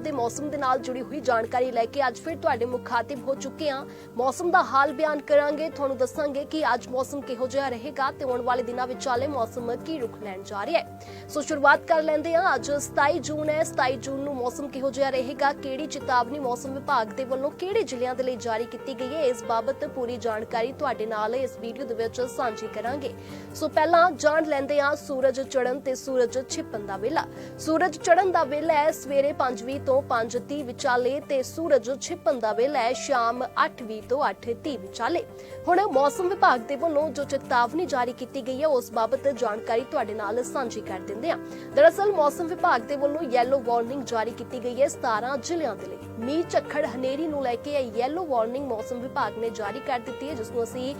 ਪੰਜਾਬ ਦੇ ਮੌਸਮ ਦੇ ਨਾਲ ਜੁੜੀ ਹੋਈ ਜਾਣਕਾਰੀ ਲੈ ਕੇ ਅੱਜ ਫਿਰ ਤੁਹਾਡੇ ਮੁਖਾਤਿਬ ਹੋ ਚੁੱਕੇ ਹਾਂ। ਮੌਸਮ ਦਾ ਹਾਲ ਬਿਆਨ ਕਰਾਂਗੇ, ਤੁਹਾਨੂੰ ਦੱਸਾਂਗੇ ਕਿ ਅੱਜ ਮੌਸਮ ਕਿਹੋ ਜਿਹਾ ਰਹੇਗਾ ਤੇ ਆਉਣ ਵਾਲੇ ਦਿਨਾਂ ਵਿੱਚ ਚਾਲੇ ਮੌਸਮ ਕੀ ਰੁਖ ਲੈਣ ਜਾ ਰਿਹਾ ਹੈ। ਸੋ ਸ਼ੁਰੂਆਤ ਕਰ ਲੈਂਦੇ ਹਾਂ, ਅੱਜ 27 ਜੂਨ ਹੈ 27 ਜੂਨ ਨੂੰ ਮੌਸਮ ਕਿਹੋ ਜਿਹਾ ਰਹੇਗਾ, ਕਿਹੜੀ ਚੇਤਾਵਨੀ ਮੌਸਮ ਵਿਭਾਗ ਦੇ ਵੱਲੋਂ ਕਿਹੜੇ ਜ਼ਿਲ੍ਹਿਆਂ ਦੇ ਲਈ ਜਾਰੀ ਕੀਤੀ ਗਈ ਹੈ, ਇਸ ਬਾਬਤ ਪੂਰੀ ਜਾਣਕਾਰੀ ਤੁਹਾਡੇ ਨਾਲ ਇਸ ਵੀਡੀਓ ਦੇ ਵਿੱਚ ਸਾਂਝੀ ਕਰਾਂਗੇ। ਸੋ ਪਹਿਲਾਂ ਜਾਣ ਲੈਂਦੇ ਹਾਂ ਸੂਰਜ ਚੜ੍ਹਨ ਤੇ ਸੂਰਜ ਛਿਪਣ ਦਾ ਵੇਲਾ। ਸੂਰਜ ਚੜ੍ਹਨ ਦਾ ਵੇਲਾ ਹੈ ਸਵੇਰੇ 5:20 ਤੋਂ 5:30 ਵਿਚਾਲੇ ਤੇ ਸੂਰਜ ਛਿਪਣ ਦਾ ਵੇਲਾ ਹੈ। ਸ਼ਾਮ 8:20 ਤੋਂ 8:30 ਵਿਚਾਲੇ। ਹੁਣ ਮੌਸਮ ਵਿਭਾਗ ਦੇ ਵੱਲੋਂ ਜੋ ਚੇਤਾਵਨੀ ਜਾਰੀ ਕੀਤੀ ਗਈ ਹੈ, ਉਸ ਬਾਬਤ ਜਾਣਕਾਰੀ ਤੁਹਾਡੇ ਨਾਲ ਸਾਂਝੀ ਕਰ ਦਿੰਦੇ ਹਾਂ। ਦਰਅਸਲ, ਮੌਸਮ ਵਿਭਾਗ ਦੇ ਵੱਲੋਂ ਯੈਲੋ ਵਾਰਨਿੰਗ ਜਾਰੀ ਕੀਤੀ ਗਈ ਹੈ 17 ਜ਼ਿਲ੍ਹਿਆਂ ਦੇ ਲਈ। ਮੀਂਹ, ਝੱਖੜ, ਹਨੇਰੀ ਨੂੰ ਲੈ ਕੇ ਇਹ ਯੈਲੋ ਵਾਰਨਿੰਗ ਮੌਸਮ ਵਿਭਾਗ ਨੇ ਜਾਰੀ ਕਰ ਦਿੱਤੀ ਹੈ, ਜਿਸ ਨੂੰ ਅਸੀਂ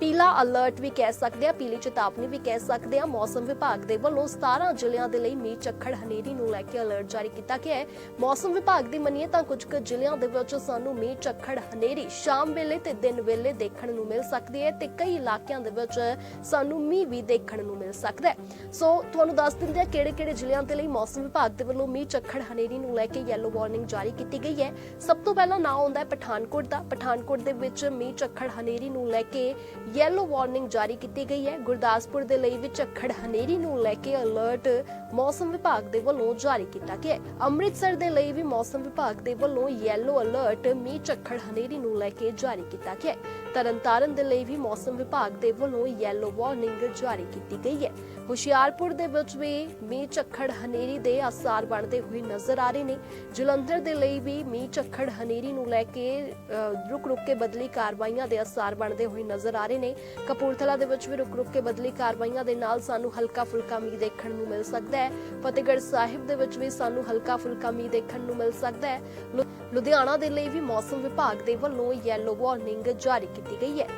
ਪੀਲਾ ਅਲਰਟ ਵੀ ਕਹਿ ਸਕਦੇ ਹਾਂ, ਪੀਲੀ ਚੇਤਾਵਨੀ ਵੀ ਕਹਿ ਸਕਦੇ ਹਾਂ। ਮੌਸਮ ਵਿਭਾਗ ਦੇ ਵੱਲੋਂ 17 ਜ਼ਿਲ੍ਹਿਆਂ ਦੇ ਲਈ ਮੀਂਹ, ਝੱਖੜ, ਹਨੇਰੀ ਨੂੰ ਲੈ ਕੇ ਅਲਰਟ ਜਾਰੀ ਕੀਤਾ ਗਿਆ ਹੈ। ਮੌਸਮ ਵਿਭਾਗ ਦੀ ਮੰਨੀਏ ਤਾਂ ਕੁਝ ਕੁ ਜ਼ਿਲ੍ਹਿਆਂ ਦੇ ਵਿੱਚ ਸਾਨੂੰ ਮੀਂਹ, ਝੱਖੜ, ਹਨੇਰੀ ਸ਼ਾਮ ਵੇਲੇ ਤੇ ਦਿਨ ਵੇਲੇ ਦੇਖਣ ਨੂੰ ਮਿਲ ਸਕਦੀ ਹੈ ਤੇ ਕਈ ਇਲਾਕਿਆਂ ਦੇ ਵਿੱਚ ਸਾਨੂੰ ਮੀਂਹ ਵੀ ਦੇਖਣ ਨੂੰ ਮਿਲ ਸਕਦਾ ਹੈ। ਸੋ ਤੁਹਾਨੂੰ ਦੱਸ ਦਿੰਦੇ ਹਾਂ ਕਿਹੜੇ ਕਿਹੜੇ ਜ਼ਿਲ੍ਹਿਆਂ ਦੇ ਲਈ ਮੌਸਮ ਵਿਭਾਗ ਦੇ ਵੱਲੋਂ ਮੀਂਹ, ਝੱਖੜ, ਹਨੇਰੀ ਨੂੰ ਲੈ ਕੇ ਯੈਲੋ ਵਾਰਨਿੰਗ ਜਾਰੀ ਕੀਤੀ ਗਈ ਹੈ। ਸਭ ਤੋਂ ਪਹਿਲਾਂ ਨਾਂ ਆਉਂਦਾ ਹੈ ਪਠਾਨਕੋਟ ਦਾ। ਪਠਾਨਕੋਟ ਦੇ ਵਿੱਚ ਮੀਂਹ, ਝੱਖੜ, ਹਨੇਰੀ ਨੂੰ ਲੈ ਕੇ ਯੈਲੋ ਵਾਰਨਿੰਗ ਜਾਰੀ ਕੀਤੀ ਗਈ ਹੈ। ਗੁਰਦਾਸਪੁਰ ਦੇ ਲਈ ਵੀ ਝੱਖੜ, ਹਨੇਰੀ ਨੂੰ ਲੈ ਕੇ ਅਲਰਟ ਮੌਸਮ ਵਿਭਾਗ ਦੇ ਵੱਲੋਂ ਜਾਰੀ ਕੀਤਾ ਗਿਆ ਹੈ। ਅੰਮ੍ਰਿਤਸਰ ਦੇ ਲਈ ਵੀ ਮੌਸਮ ਵਿਭਾਗ ਦੇ ਵੱਲੋਂ ਯੈਲੋ ਅਲਰਟ ਮੀਂਹ ਝੱਖੜ, ਹਨੇਰੀ ਨੂੰ ਲੈ ਕੇ ਜਾਰੀ ਕੀਤਾ ਗਿਆ ਹੈ। ਤਰਨਤਾਰਨ ਦੇ ਲਈ ਵੀ ਮੌਸਮ ਵਿਭਾਗ ਦੇ ਵੱਲੋਂ ਯੈਲੋ ਵਾਰਨਿੰਗ ਜਾਰੀ ਕੀਤੀ ਗਈ ਹੈ। ਹੁਸ਼ਿਆਰਪੁਰ ਦੇ ਵਿੱਚ ਵੀ ਮੀਂਹ ਝੱਖੜ ਹਨੇਰੀ ਦੇ ਅਸਾਰ ਬਣਦੇ ਹੋਏ ਨਜ਼ਰ ਆ ਰਹੇ ਨੇ। ਜਲੰਧਰ ਦੇ ਲਈ ਵੀ ਮੀਂਹ ਝੱਖੜ ਹਨੇਰੀ ਨੂੰ ਲੈ ਕੇ ਰੁਕ ਰੁਕ ਕੇ ਬਦਲੀ ਕਾਰਵਾਈਆਂ ਦੇ ਅਸਾਰ ਬਣਦੇ ਹੋਏ ਨਜ਼ਰ ਆ ਰਹੇ ਨੇ। ਕਪੂਰਥਲਾ ਦੇ ਵਿੱਚ ਵੀ ਰੁਕ ਰੁਕ ਕੇ ਬਦਲੀ ਕਾਰਵਾਈਆਂ ਦੇ ਨਾਲ ਸਾਨੂੰ ਹਲਕਾ ਫੁਲਕਾ ਮੀਂਹ ਦੇਖਣ ਨੂੰ ਮਿਲ ਸਕਦਾ ਹੈ। ਫਤਿਹਗੜ੍ਹ ਸਾਹਿਬ ਦੇ ਵਿੱਚ ਵੀ ਸਾਨੂੰ ਹਲਕਾ ਫੁਲਕਾ ਮੀਂਹ ਦੇਖਣ ਨੂੰ ਮਿਲ ਸਕਦਾ ਹੈ। ਲੁਧਿਆਣਾ ਦੇ ਲਈ ਵੀ ਮੌਸਮ ਵਿਭਾਗ ਦੇ ਵੱਲੋਂ ਯੈਲੋ ਵਾਰਨਿੰਗ ਜਾਰੀ ਕੀਤੀ ਗਈ ਹੈ।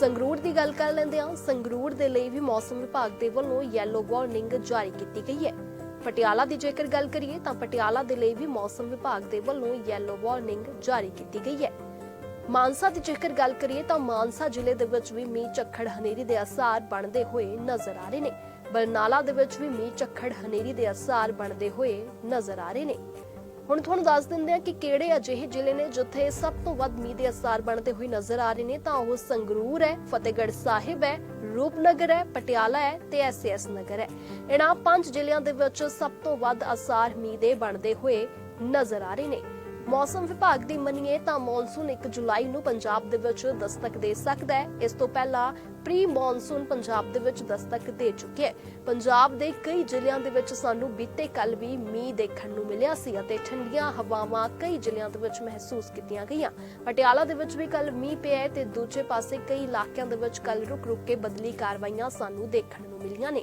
ਸੰਗਰੂਰ ਦੀ ਗੱਲ ਕਰ ਲੈਂਦੇ ਹਾਂ। ਸੰਗਰੂਰ ਦੇ ਲਈ ਵੀ ਮੌਸਮ ਵਿਭਾਗ ਦੇ ਵੱਲੋਂ ਯੈਲੋ ਵਾਰਨਿੰਗ ਜਾਰੀ ਕੀਤੀ ਗਈ ਹੈ। ਪਟਿਆਲਾ ਦੀ ਜੇਕਰ ਗੱਲ ਕਰੀਏ ਤਾਂ ਪਟਿਆਲਾ ਦੇ ਲਈ ਵੀ ਮੌਸਮ ਵਿਭਾਗ ਦੇ ਵੱਲੋਂ ਯੈਲੋ ਵਾਰਨਿੰਗ ਜਾਰੀ ਕੀਤੀ ਗਈ ਹੈ। ਮਾਨਸਾ ਦੀ ਜੇਕਰ ਗੱਲ ਕਰੀਏ ਤਾਂ ਮਾਨਸਾ ਜ਼ਿਲ੍ਹੇ ਦੇ ਵਿੱਚ ਵੀ ਮੀਂਹ, ਝੱਖੜ, ਹਨੇਰੀ ਦੇ ਅਸਾਰ ਬਣਦੇ ਹੋਏ ਨਜ਼ਰ ਆ ਰਹੇ ਨੇ। ਬਰਨਾਲਾ ਦੇ ਵਿੱਚ ਵੀ ਮੀਂਹ, ਝੱਖੜ, ਹਨੇਰੀ ਦੇ ਅਸਾਰ ਬਣਦੇ ਹੋਏ ਨਜ਼ਰ ਆ ਰਹੇ ਨੇ। ਹੁਣ ਤੁਹਾਨੂੰ ਦੱਸ ਦਿੰਦੇ ਆ ਕਿ ਕਿਹੜੇ ਅਜਿਹੇ ਜ਼ਿਲ੍ਹੇ ਨੇ ਜਿੱਥੇ ਸਭ ਤੋਂ ਵੱਧ ਮੀਂਹ ਦੇ ਅਸਾਰ ਬਣਦੇ ਹੋਏ ਨਜ਼ਰ ਆ ਰਹੇ ਨੇ, ਤਾਂ ਉਹ ਸੰਗਰੂਰ ਹੈ, ਫਤਿਹਗੜ੍ਹ ਸਾਹਿਬ ਹੈ, ਰੂਪਨਗਰ ਹੈ, ਪਟਿਆਲਾ ਹੈ ਤੇ ਐਸਐਸ ਨਗਰ ਹੈ। ਇਹਨਾਂ ਪੰਜ ਜ਼ਿਲ੍ਹਿਆਂ ਦੇ ਵਿੱਚ ਸਭ ਤੋਂ ਵੱਧ ਅਸਾਰ ਮੀਂਹ ਦੇ ਬਣਦੇ ਹੋਏ ਨਜ਼ਰ ਆ ਰਹੇ ਨੇ। ਮੌਸਮ ਵਿਭਾਗ ਦੀ ਮੰਨੀਏ ਤਾਂ ਮੌਨਸੂਨ 1 ਜੁਲਾਈ ਨੂੰ ਪੰਜਾਬ ਦੇ ਵਿੱਚ ਦਸਤਕ ਦੇ ਸਕਦਾ ਹੈ। ਇਸ ਤੋਂ ਪਹਿਲਾਂ ਪ੍ਰੀ ਮੌਨਸੂਨ ਪੰਜਾਬ ਦੇ ਵਿੱਚ ਦਸਤਕ ਦੇ ਚੁੱਕਿਆ ਹੈ। ਪੰਜਾਬ ਦੇ ਕਈ ਜ਼ਿਲ੍ਹਿਆਂ ਦੇ ਵਿੱਚ ਸਾਨੂੰ ਬੀਤੇ ਕੱਲ ਵੀ ਮੀਂਹ ਦੇਖਣ ਨੂੰ ਮਿਲਿਆ ਸੀ ਅਤੇ ਠੰਡੀਆਂ ਹਵਾਵਾਂ ਕਈ ਜ਼ਿਲ੍ਹਿਆਂ ਦੇ ਵਿੱਚ ਮਹਿਸੂਸ ਕੀਤੀਆਂ ਗਈਆਂ। ਪਟਿਆਲਾ ਦੇ ਵਿੱਚ ਵੀ ਕੱਲ ਮੀਂਹ ਪਿਆ ਹੈ ਤੇ ਦੂਜੇ ਪਾਸੇ ਕਈ ਇਲਾਕਿਆਂ ਦੇ ਵਿੱਚ ਕੱਲ ਰੁਕ ਰੁਕ ਕੇ ਬਦਲੀ ਕਾਰਵਾਈਆਂ ਸਾਨੂੰ ਦੇਖਣ ਨੂੰ ਮਿਲੀਆਂ ਨੇ।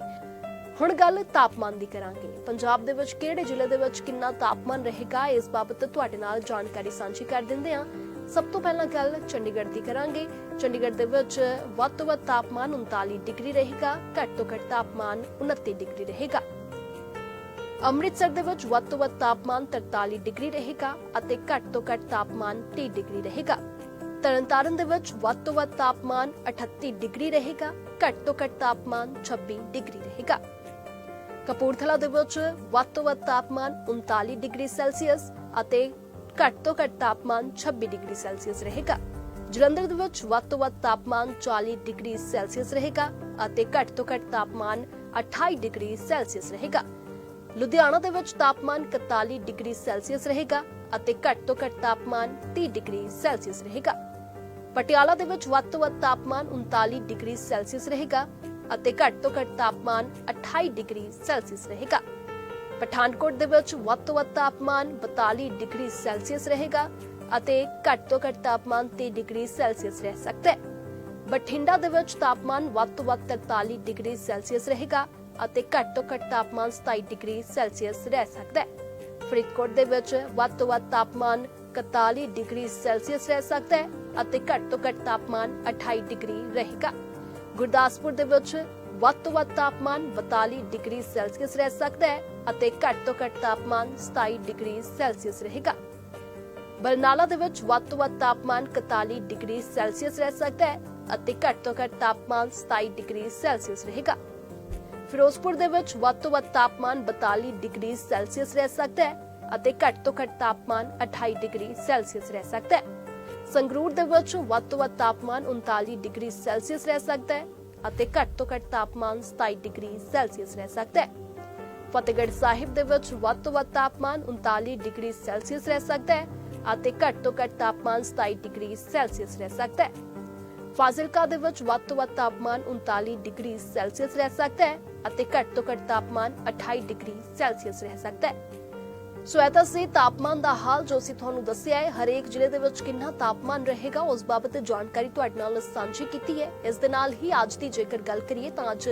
ਹੁਣ ਗੱਲ ਤਾਪਮਾਨ ਦੀ ਕਰਾਂਗੇ। ਪੰਜਾਬ ਦੇ ਵਿੱਚ ਕਿਹੜੇ ਜ਼ਿਲ੍ਹੇ ਦੇ ਵਿੱਚ ਕਿੰਨਾ ਤਾਪਮਾਨ ਰਹੇਗਾ? ਇਸ ਬਾਬਤ ਤੁਹਾਡੇ ਨਾਲ ਜਾਣਕਾਰੀ ਸਾਂਝੀ ਕਰ ਦਿੰਦੇ ਹਾਂ। ਸਭ ਤੋਂ ਪਹਿਲਾਂ ਗੱਲ ਚੰਡੀਗੜ੍ਹ ਦੀ ਕਰਾਂਗੇ। ਚੰਡੀਗੜ੍ਹ ਦੇ ਵਿੱਚ ਵੱਧ ਤੋਂ ਵੱਧ ਤਾਪਮਾਨ 39 ਡਿਗਰੀ ਰਹੇਗਾ, ਘੱਟ ਤੋਂ ਘੱਟ ਤਾਪਮਾਨ 29 ਡਿਗਰੀ ਰਹੇਗਾ। ਅੰਮ੍ਰਿਤਸਰ ਦੇ ਵਿੱਚ ਵੱਧ ਤੋਂ ਵੱਧ ਤਾਪਮਾਨ 43 ਡਿਗਰੀ ਰਹੇਗਾ ਅਤੇ ਘੱਟ ਤੋਂ ਘੱਟ ਤਾਪਮਾਨ 30 ਡਿਗਰੀ ਰਹੇਗਾ। ਤਰਨਤਾਰਨ ਦੇ ਵਿੱਚ ਵੱਧ ਤੋਂ ਵੱਧ ਤਾਪਮਾਨ 38 ਡਿਗਰੀ ਰਹੇਗਾ, ਘੱਟ ਤੋਂ ਘੱਟ ਤਾਪਮਾਨ 26 ਡਿਗਰੀ ਰਹੇਗਾ। ਕਪੂਰਥਲਾ ਦੇ ਵਿੱਚ ਵੱਧ ਤੋਂ ਵੱਧ ਤਾਪਮਾਨ 39 ਡਿਗਰੀ ਸੈਲਸੀਅਸ ਅਤੇ ਘੱਟ ਤੋਂ ਘੱਟ ਤਾਪਮਾਨ 26 ਡਿਗਰੀ ਸੈਲਸੀਅਸ ਰਹੇਗਾ। ਜਲੰਧਰ ਦੇ ਵਿੱਚ ਵੱਧ ਤੋਂ ਵੱਧ ਤਾਪਮਾਨ 40 ਡਿਗਰੀ ਸੈਲਸੀਅਸ ਰਹੇਗਾ ਅਤੇ ਘੱਟ ਤੋਂ ਘੱਟ ਤਾਪਮਾਨ 28 ਡਿਗਰੀ ਸੈਲਸੀਅਸ ਰਹੇਗਾ। ਲੁਧਿਆਣਾ ਦੇ ਵਿੱਚ ਤਾਪਮਾਨ 41 ਡਿਗਰੀ ਸੈਲਸੀਅਸ ਰਹੇਗਾ ਅਤੇ ਘੱਟ ਤੋਂ ਘੱਟ ਤਾਪਮਾਨ 30 ਡਿਗਰੀ ਸੈਲਸੀਅਸ ਰਹੇਗਾ। ਪਟਿਆਲਾ ਦੇ ਵਿੱਚ ਵੱਧ ਤੋਂ ਵੱਧ ਤਾਪਮਾਨ 39 ਡਿਗਰੀ ਸੈਲਸੀਅਸ ਰਹੇਗਾ ਅਤੇ ਘੱਟ ਤੋਂ ਘੱਟ ਤਾਪਮਾਨ 28 ਡਿਗਰੀ ਸੈਲਸੀਅਸ ਰਹੇਗਾ। ਪਠਾਨਕੋਟ ਦੇ ਵਿੱਚ ਵੱਧ ਤੋਂ ਵੱਧ ਤਾਪਮਾਨ 42 ਡਿਗਰੀ ਸੈਲਸੀਅਸ ਰਹੇਗਾ ਅਤੇ ਘੱਟ ਤੋਂ ਘੱਟ ਤਾਪਮਾਨ 30 ਡਿਗਰੀ ਸੈਲਸੀਅਸ ਰਹਿ ਸਕਦਾ ਹੈ। ਬਠਿੰਡਾ ਦੇ ਵਿੱਚ ਤਾਪਮਾਨ ਵੱਧ ਤੋਂ ਵੱਧ 43 ਡਿਗਰੀ ਸੈਲਸੀਅਸ ਰਹੇਗਾ ਅਤੇ ਘੱਟ ਤੋਂ ਘੱਟ ਤਾਪਮਾਨ 27 ਡਿਗਰੀ ਸੈਲਸੀਅਸ ਰਹਿ ਸਕਦਾ ਹੈ। ਫਰੀਦਕੋਟ ਦੇ ਵਿੱਚ ਵੱਧ ਤੋਂ ਵੱਧ ਤਾਪਮਾਨ 41 ਡਿਗਰੀ ਸੈਲਸੀਅਸ ਰਹਿ ਸਕਦਾ ਹੈ ਅਤੇ ਘੱਟ ਤੋਂ ਘੱਟ ਤਾਪਮਾਨ 28 ਡਿਗਰੀ ਰਹੇਗਾ। ਗੁਰਦਾਸਪੁਰ ਦੇ ਵਿੱਚ ਵੱਧ ਤੋਂ ਵੱਧ ਤਾਪਮਾਨ 42 ਡਿਗਰੀ ਸੈਲਸੀਅਸ ਰਹਿ ਸਕਦਾ ਹੈ ਅਤੇ ਘੱਟ ਤੋਂ ਘੱਟ ਤਾਪਮਾਨ 27 ਡਿਗਰੀ ਸੈਲਸੀਅਸ ਰਹੇਗਾ। ਬਰਨਾਲਾ ਦੇ ਵਿੱਚ ਵੱਧ ਤੋਂ ਵੱਧ ਤਾਪਮਾਨ 41 ਡਿਗਰੀ ਸੈਲਸੀਅਸ ਰਹਿ ਸਕਦਾ ਹੈ ਅਤੇ ਘੱਟ ਤੋਂ ਘੱਟ ਤਾਪਮਾਨ 27 ਡਿਗਰੀ ਸੈਲਸੀਅਸ ਰਹੇਗਾ। ਫਿਰੋਜ਼ਪੁਰ ਦੇ ਵਿੱਚ ਵੱਧ ਤੋਂ ਵੱਧ ਤਾਪਮਾਨ 42 ਡਿਗਰੀ ਸੈਲਸੀਅਸ ਰਹਿ ਸਕਦਾ ਹੈ ਅਤੇ ਘੱਟ ਤੋਂ ਘੱਟ ਤਾਪਮਾਨ 28 ਡਿਗਰੀ ਸੈਲਸੀਅਸ ਰਹਿ ਸਕਦਾ ਹੈ। ਸੰਗਰੂਰ ਦੇ ਵਿੱਚ ਵੱਧ ਤੋਂ ਵੱਧ ਤਾਪਮਾਨ 39 ਡਿਗਰੀ ਸੈਲਸੀਅਸ ਰਹਿ ਸਕਦਾ ਹੈ ਅਤੇ ਘੱਟ ਤੋਂ ਘੱਟ ਤਾਪਮਾਨ 27 ਡਿਗਰੀ ਸੈਲਸੀਅਸ ਰਹਿ ਸਕਦਾ ਹੈ। ਫਤਿਹਗੜ੍ਹ ਸਾਹਿਬ ਦੇ ਵਿੱਚ ਵੱਧ ਤੋਂ ਵੱਧ ਤਾਪਮਾਨ 39 ਡਿਗਰੀ ਸੈਲਸੀਅਸ ਰਹਿ ਸਕਦਾ ਹੈ ਅਤੇ ਘੱਟ ਤੋਂ ਘੱਟ ਤਾਪਮਾਨ 27 ਡਿਗਰੀ ਸੈਲਸੀਅਸ ਰਹਿ ਸਕਦਾ ਹੈ। ਫਾਜ਼ਿਲਕਾ ਦੇ ਵਿੱਚ ਵੱਧ ਤੋਂ ਵੱਧ ਤਾਪਮਾਨ 39 ਡਿਗਰੀ ਸੈਲਸੀਅਸ ਰਹਿ ਸਕਦਾ ਹੈ ਅਤੇ ਘੱਟ ਤੋਂ ਘੱਟ ਤਾਪਮਾਨ 28 ਡਿਗਰੀ ਸੈਲਸੀਅਸ ਰਹਿ ਸਕਦਾ ਹੈ। ਸੋ ਇਹ ਸੀ ਤਾਪਮਾਨ ਦਾ ਹਾਲ ਜੋ ਅਸੀਂ ਤੁਹਾਨੂੰ ਦੱਸਿਆ ਹੈ। ਹਰੇਕ ਜ਼ਿਲ੍ਹੇ ਦੇ ਵਿੱਚ ਕਿੰਨਾ ਤਾਪਮਾਨ ਰਹੇਗਾ, ਉਸ ਬਾਬਤ ਜਾਣਕਾਰੀ ਤੁਹਾਡੇ ਨਾਲ ਸਾਂਝੀ ਕੀਤੀ ਹੈ। ਇਸ ਦੇ ਨਾਲ ਹੀ ਅੱਜ ਦੀ ਜੇਕਰ ਗੱਲ ਕਰੀਏ ਤਾਂ ਅੱਜ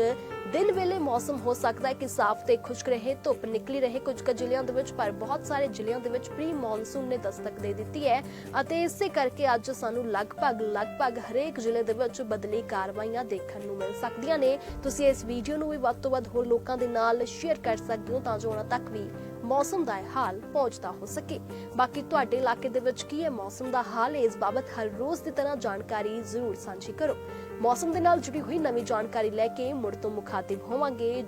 ਦਿਨ ਵੇਲੇ ਮੌਸਮ ਹੋ ਸਕਦਾ ਹੈ ਕਿ ਸਾਫ਼ ਤੇ ਖੁਸ਼ਕ ਰਹੇ, ਧੁੱਪ ਨਿਕਲੀ ਰਹੇ ਕੁਝ ਕੁ ਜ਼ਿਲ੍ਹਿਆਂ ਦੇ ਵਿੱਚ, ਪਰ ਬਹੁਤ ਸਾਰੇ ਜ਼ਿਲ੍ਹਿਆਂ ਦੇ ਵਿੱਚ ਪ੍ਰੀ ਮੌਨਸੂਨ ਨੇ ਦਸਤਕ ਦੇ ਦਿੱਤੀ ਹੈ ਅਤੇ ਇਸੇ ਕਰਕੇ ਅੱਜ ਸਾਨੂੰ ਲਗਭਗ ਲਗਭਗ ਹਰੇਕ ਜ਼ਿਲ੍ਹੇ ਦੇ ਵਿੱਚ ਬਦਲੀ ਕਾਰਵਾਈਆਂ ਦੇਖਣ ਨੂੰ ਮਿਲ ਸਕਦੀਆਂ ਨੇ। ਤੁਸੀਂ ਇਸ ਵੀਡੀਓ ਨੂੰ ਵੀ ਵੱਧ ਤੋਂ ਵੱਧ ਹੋਰ ਲੋਕਾਂ ਦੇ ਨਾਲ ਸ਼ੇਅਰ ਕਰ ਸਕਦੇ ਹੋ ਤਾਂ ਜੋ ਉਹਨਾਂ ਤੱਕ ਵੀ ਮੌਸਮ ਦਾ ਹਾਲ ਪਹੁੰਚਦਾ ਹੋ ਸਕੇ। ਬਾਕੀ ਤੁਹਾਡੇ ਇਲਾਕੇ ਦੇ ਵਿੱਚ ਕੀ ਹੈ ਮੌਸਮ ਦਾ ਹਾਲ ਹੈ ਇਸ ਬਾਬਤ ਹਰ ਰੋਜ਼ ਦੀ ਤਰ੍ਹਾਂ ਜਾਣਕਾਰੀ ਜ਼ਰੂਰ ਸਾਂਝੀ ਕਰੋ। ਮੌਸਮ ਦੇ ਨਾਲ ਜੁੜੀ ਹੋਈ ਨਵੀਂ ਜਾਣਕਾਰੀ ਲੈ ਕੇ ਮੁੜ ਤੋਂ ਮੁਖਾਤਿਬ ਹੋਵਾਂਗੇ।